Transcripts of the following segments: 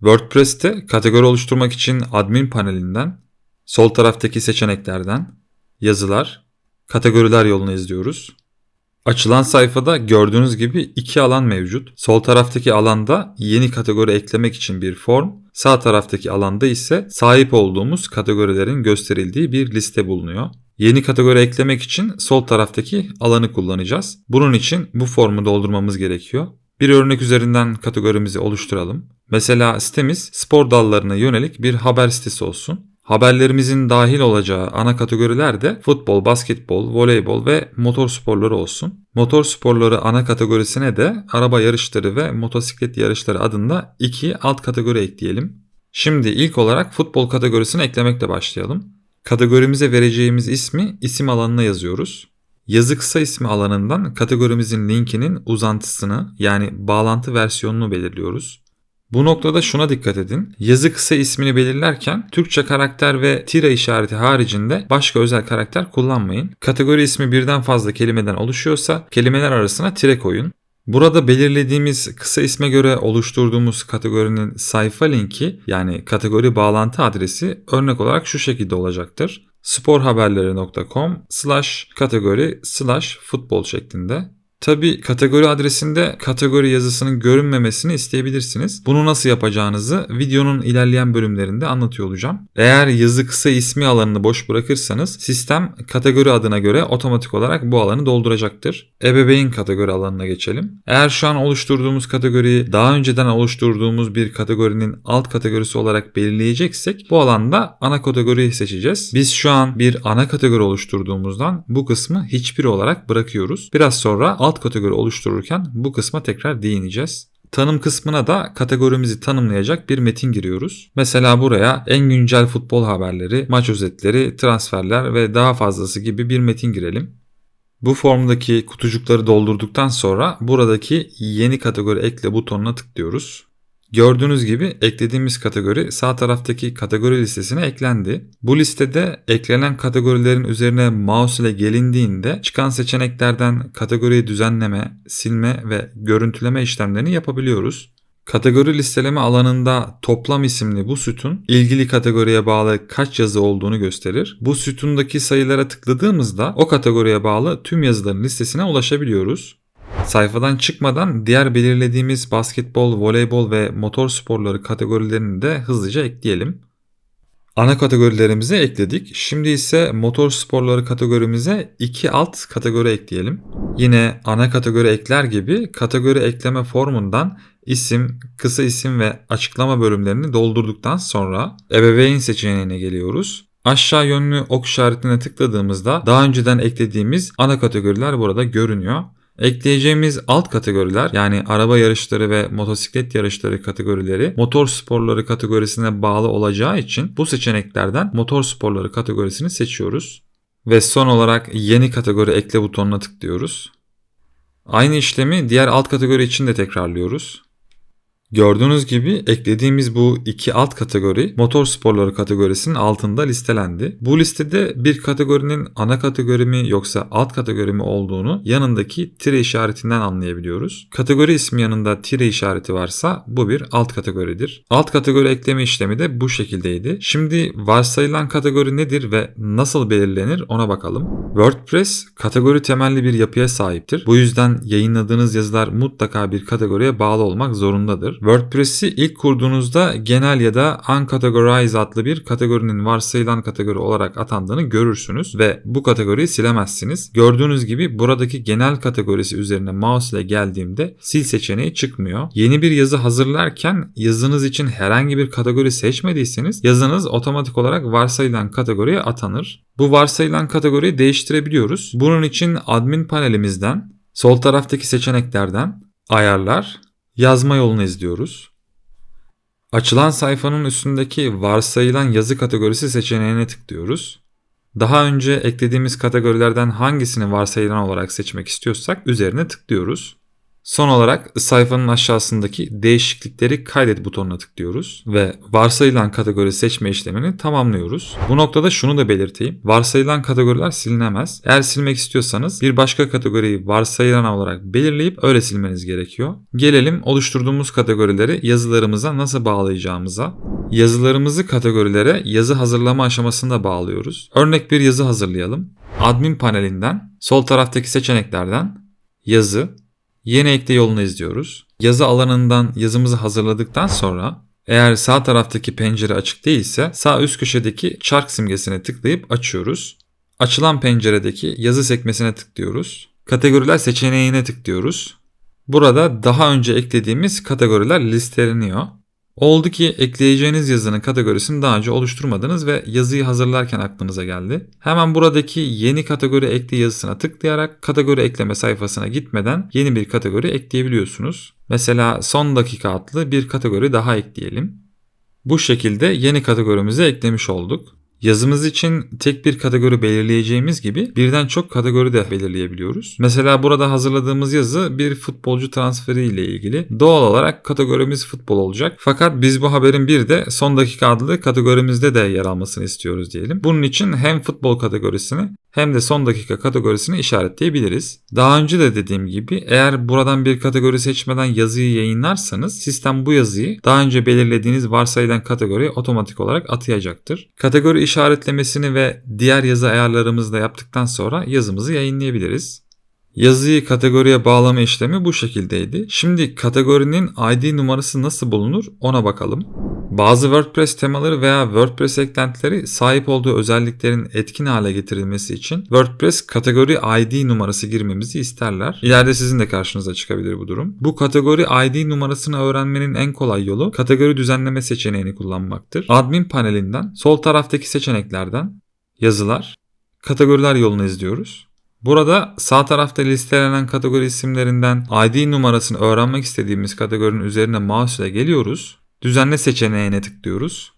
WordPress'te kategori oluşturmak için admin panelinden, sol taraftaki seçeneklerden, yazılar, kategoriler yolunu izliyoruz. Açılan sayfada gördüğünüz gibi iki alan mevcut. Sol taraftaki alanda yeni kategori eklemek için bir form, sağ taraftaki alanda ise sahip olduğumuz kategorilerin gösterildiği bir liste bulunuyor. Yeni kategori eklemek için sol taraftaki alanı kullanacağız. Bunun için bu formu doldurmamız gerekiyor. Bir örnek üzerinden kategorimizi oluşturalım. Mesela sitemiz spor dallarına yönelik bir haber sitesi olsun. Haberlerimizin dahil olacağı ana kategoriler de futbol, basketbol, voleybol ve motor sporları olsun. Motor sporları ana kategorisine de araba yarışları ve motosiklet yarışları adında iki alt kategori ekleyelim. Şimdi ilk olarak futbol kategorisini eklemekle başlayalım. Kategorimize vereceğimiz ismi isim alanına yazıyoruz. Yazı kısa ismi alanından kategorimizin linkinin uzantısını yani bağlantı versiyonunu belirliyoruz. Bu noktada şuna dikkat edin. Yazı kısa ismini belirlerken Türkçe karakter ve tire işareti haricinde başka özel karakter kullanmayın. Kategori ismi birden fazla kelimeden oluşuyorsa kelimeler arasına tire koyun. Burada belirlediğimiz kısa isme göre oluşturduğumuz kategorinin sayfa linki yani kategori bağlantı adresi örnek olarak şu şekilde olacaktır. sporhaberleri.com slash kategori slash futbol şeklinde. Tabi kategori adresinde kategori yazısının görünmemesini isteyebilirsiniz. Bunu nasıl yapacağınızı videonun ilerleyen bölümlerinde anlatıyor olacağım. Eğer yazı kısa ismi alanını boş bırakırsanız sistem kategori adına göre otomatik olarak bu alanı dolduracaktır. Ebeveyn kategori alanına geçelim. Eğer şu an oluşturduğumuz kategoriyi daha önceden oluşturduğumuz bir kategorinin alt kategorisi olarak belirleyeceksek bu alanda ana kategoriyi seçeceğiz. Biz şu an bir ana kategori oluşturduğumuzdan bu kısmı hiçbir olarak bırakıyoruz. Biraz sonra alt kategori oluştururken bu kısma tekrar değineceğiz. Tanım kısmına da kategorimizi tanımlayacak bir metin giriyoruz. Mesela buraya en güncel futbol haberleri, maç özetleri, transferler ve daha fazlası gibi bir metin girelim. Bu formdaki kutucukları doldurduktan sonra buradaki yeni kategori ekle butonuna tıklıyoruz. Gördüğünüz gibi eklediğimiz kategori sağ taraftaki kategori listesine eklendi. Bu listede eklenen kategorilerin üzerine mouse ile gelindiğinde çıkan seçeneklerden kategoriyi düzenleme, silme ve görüntüleme işlemlerini yapabiliyoruz. Kategori listeleme alanında toplam isimli bu sütun ilgili kategoriye bağlı kaç yazı olduğunu gösterir. Bu sütundaki sayılara tıkladığımızda o kategoriye bağlı tüm yazıların listesine ulaşabiliyoruz. Sayfadan çıkmadan diğer belirlediğimiz basketbol, voleybol ve motor sporları kategorilerini de hızlıca ekleyelim. Ana kategorilerimizi ekledik. Şimdi ise motor sporları kategorimize iki alt kategori ekleyelim. Yine ana kategori ekler gibi kategori ekleme formundan isim, kısa isim ve açıklama bölümlerini doldurduktan sonra ebeveyn seçeneğine geliyoruz. Aşağı yönlü ok işaretine tıkladığımızda daha önceden eklediğimiz ana kategoriler burada görünüyor. Ekleyeceğimiz alt kategoriler yani araba yarışları ve motosiklet yarışları kategorileri motor sporları kategorisine bağlı olacağı için bu seçeneklerden motor sporları kategorisini seçiyoruz. Ve son olarak yeni kategori ekle butonuna tıklıyoruz. Aynı işlemi diğer alt kategori için de tekrarlıyoruz. Gördüğünüz gibi eklediğimiz bu iki alt kategori motor sporları kategorisinin altında listelendi. Bu listede bir kategorinin ana kategori mi yoksa alt kategori mi olduğunu yanındaki tire işaretinden anlayabiliyoruz. Kategori ismi yanında tire işareti varsa bu bir alt kategoridir. Alt kategori ekleme işlemi de bu şekildeydi. Şimdi varsayılan kategori nedir ve nasıl belirlenir ona bakalım. WordPress kategori temelli bir yapıya sahiptir. Bu yüzden yayınladığınız yazılar mutlaka bir kategoriye bağlı olmak zorundadır. WordPress'i ilk kurduğunuzda genel ya da uncategorize adlı bir kategorinin varsayılan kategori olarak atandığını görürsünüz ve bu kategoriyi silemezsiniz. Gördüğünüz gibi buradaki genel kategorisi üzerine mouse ile geldiğimde sil seçeneği çıkmıyor. Yeni bir yazı hazırlarken yazınız için herhangi bir kategori seçmediyseniz yazınız otomatik olarak varsayılan kategoriye atanır. Bu varsayılan kategoriyi değiştirebiliyoruz. Bunun için admin panelimizden sol taraftaki seçeneklerden ayarlar yazma yolunu izliyoruz. Açılan sayfanın üstündeki varsayılan yazı kategorisi seçeneğine tıklıyoruz. Daha önce eklediğimiz kategorilerden hangisini varsayılan olarak seçmek istiyorsak üzerine tıklıyoruz. Son olarak sayfanın aşağısındaki değişiklikleri kaydet butonuna tıklıyoruz ve varsayılan kategori seçme işlemini tamamlıyoruz. Bu noktada şunu da belirteyim. Varsayılan kategoriler silinemez. Eğer silmek istiyorsanız bir başka kategoriyi varsayılan olarak belirleyip öyle silmeniz gerekiyor. Gelelim oluşturduğumuz kategorileri yazılarımıza nasıl bağlayacağımıza. Yazılarımızı kategorilere yazı hazırlama aşamasında bağlıyoruz. Örnek bir yazı hazırlayalım. Admin panelinden sol taraftaki seçeneklerden yazı, yeni ekle yolunu izliyoruz. Yazı alanından yazımızı hazırladıktan sonra eğer sağ taraftaki pencere açık değilse sağ üst köşedeki çark simgesine tıklayıp açıyoruz. Açılan penceredeki yazı sekmesine tıklıyoruz. Kategoriler seçeneğine tıklıyoruz. Burada daha önce eklediğimiz kategoriler listeleniyor. Oldu ki ekleyeceğiniz yazının kategorisini daha önce oluşturmadınız ve yazıyı hazırlarken aklınıza geldi. Hemen buradaki yeni kategori ekle yazısına tıklayarak kategori ekleme sayfasına gitmeden yeni bir kategori ekleyebiliyorsunuz. Mesela son dakika adlı bir kategori daha ekleyelim. Bu şekilde yeni kategorimizi eklemiş olduk. Yazımız için tek bir kategori belirleyeceğimiz gibi birden çok kategori de belirleyebiliyoruz. Mesela burada hazırladığımız yazı bir futbolcu transferi ile ilgili. Doğal olarak kategorimiz futbol olacak. Fakat biz bu haberin bir de son dakika adlı kategorimizde de yer almasını istiyoruz diyelim. Bunun için hem futbol kategorisini hem de son dakika kategorisini işaretleyebiliriz. Daha önce de dediğim gibi eğer buradan bir kategori seçmeden yazıyı yayınlarsanız sistem bu yazıyı daha önce belirlediğiniz varsayılan kategoriye otomatik olarak atayacaktır. Kategori işaretlemesini ve diğer yazı ayarlarımızı da yaptıktan sonra yazımızı yayınlayabiliriz. Yazıyı kategoriye bağlama işlemi bu şekildeydi. Şimdi kategorinin ID numarası nasıl bulunur ona bakalım. Bazı WordPress temaları veya WordPress eklentileri sahip olduğu özelliklerin etkin hale getirilmesi için WordPress kategori ID numarası girmemizi isterler. İleride sizin de karşınıza çıkabilir bu durum. Bu kategori ID numarasını öğrenmenin en kolay yolu kategori düzenleme seçeneğini kullanmaktır. Admin panelinden sol taraftaki seçeneklerden yazılar, kategoriler yolunu izliyoruz. Burada sağ tarafta listelenen kategori isimlerinden ID numarasını öğrenmek istediğimiz kategorinin üzerine mouse ile geliyoruz. Düzenle seçeneğine tıklıyoruz.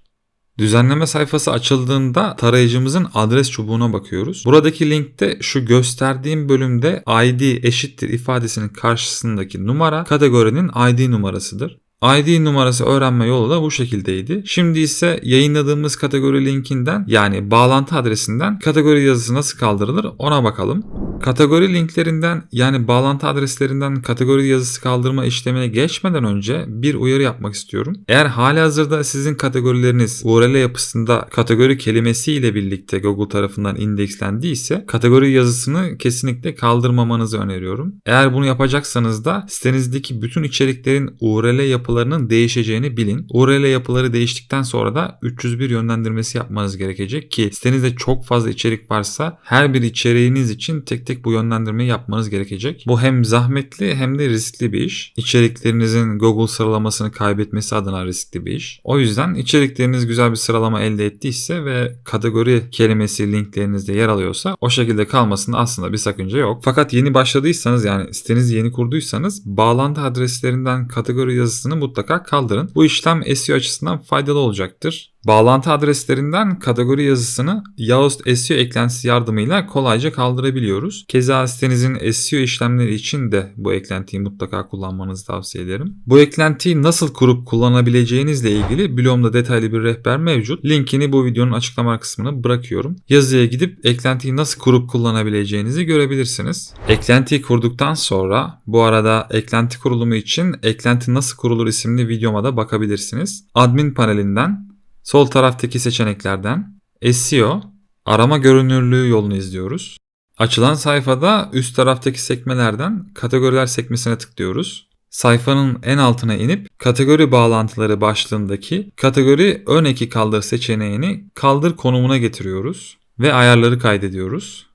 Düzenleme sayfası açıldığında tarayıcımızın adres çubuğuna bakıyoruz. Buradaki linkte şu gösterdiğim bölümde ID eşittir ifadesinin karşısındaki numara kategorinin ID numarasıdır. ID numarası öğrenme yolu da bu şekildeydi. Şimdi ise yayınladığımız kategori linkinden yani bağlantı adresinden kategori yazısı nasıl kaldırılır ona bakalım. Kategori linklerinden yani bağlantı adreslerinden kategori yazısı kaldırma işlemine geçmeden önce bir uyarı yapmak istiyorum. Eğer hali hazırda sizin kategorileriniz URL yapısında kategori kelimesi ile birlikte Google tarafından indekslendiyse kategori yazısını kesinlikle kaldırmamanızı öneriyorum. Eğer bunu yapacaksanız da sitenizdeki bütün içeriklerin URL yapılarının değişeceğini bilin. URL yapıları değiştikten sonra da 301 yönlendirmesi yapmanız gerekecek ki sitenizde çok fazla içerik varsa her bir içeriğiniz için tek tek bu yönlendirmeyi yapmanız gerekecek. Bu hem zahmetli hem de riskli bir iş. İçeriklerinizin Google sıralamasını kaybetmesi adına riskli bir iş. O yüzden içerikleriniz güzel bir sıralama elde ettiyse ve kategori kelimesi linklerinizde yer alıyorsa o şekilde kalmasında aslında bir sakınca yok. Fakat yeni başladıysanız yani sitenizi yeni kurduysanız bağlantı adreslerinden kategori yazısını mutlaka kaldırın. Bu işlem SEO açısından faydalı olacaktır. Bağlantı adreslerinden kategori yazısını Yoast SEO eklentisi yardımıyla kolayca kaldırabiliyoruz. Keza sitenizin SEO işlemleri için de bu eklentiyi mutlaka kullanmanızı tavsiye ederim. Bu eklentiyi nasıl kurup kullanabileceğinizle ilgili blogumda detaylı bir rehber mevcut. Linkini bu videonun açıklama kısmına bırakıyorum. Yazıya gidip eklentiyi nasıl kurup kullanabileceğinizi görebilirsiniz. Eklentiyi kurduktan sonra bu arada eklenti kurulumu için eklenti nasıl kurulur isimli videoma da bakabilirsiniz. Admin panelinden Sol taraftaki seçeneklerden SEO, arama görünürlüğü yolunu izliyoruz. Açılan sayfada üst taraftaki sekmelerden kategoriler sekmesine tıklıyoruz. Sayfanın en altına inip kategori bağlantıları başlığındaki kategori ön eki kaldır seçeneğini kaldır konumuna getiriyoruz ve ayarları kaydediyoruz.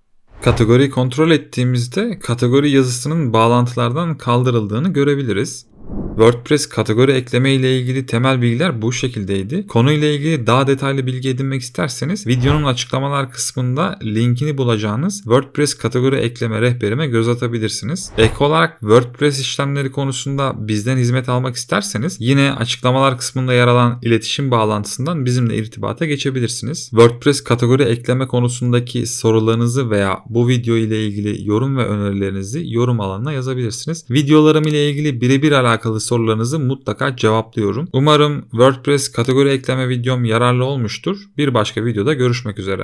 Kategoriyi kontrol ettiğimizde kategori yazısının bağlantılardan kaldırıldığını görebiliriz. WordPress kategori ekleme ile ilgili temel bilgiler bu şekildeydi. Konuyla ilgili daha detaylı bilgi edinmek isterseniz videonun açıklamalar kısmında linkini bulacağınız WordPress kategori ekleme rehberime göz atabilirsiniz. Ek olarak WordPress işlemleri konusunda bizden hizmet almak isterseniz yine açıklamalar kısmında yer alan iletişim bağlantısından bizimle irtibata geçebilirsiniz. WordPress kategori ekleme konusundaki sorularınızı veya bu video ile ilgili yorum ve önerilerinizi yorum alanına yazabilirsiniz. Videolarım ile ilgili birebir alakalı sorularınızı mutlaka cevaplıyorum. Umarım WordPress kategori ekleme videom yararlı olmuştur. Bir başka videoda görüşmek üzere.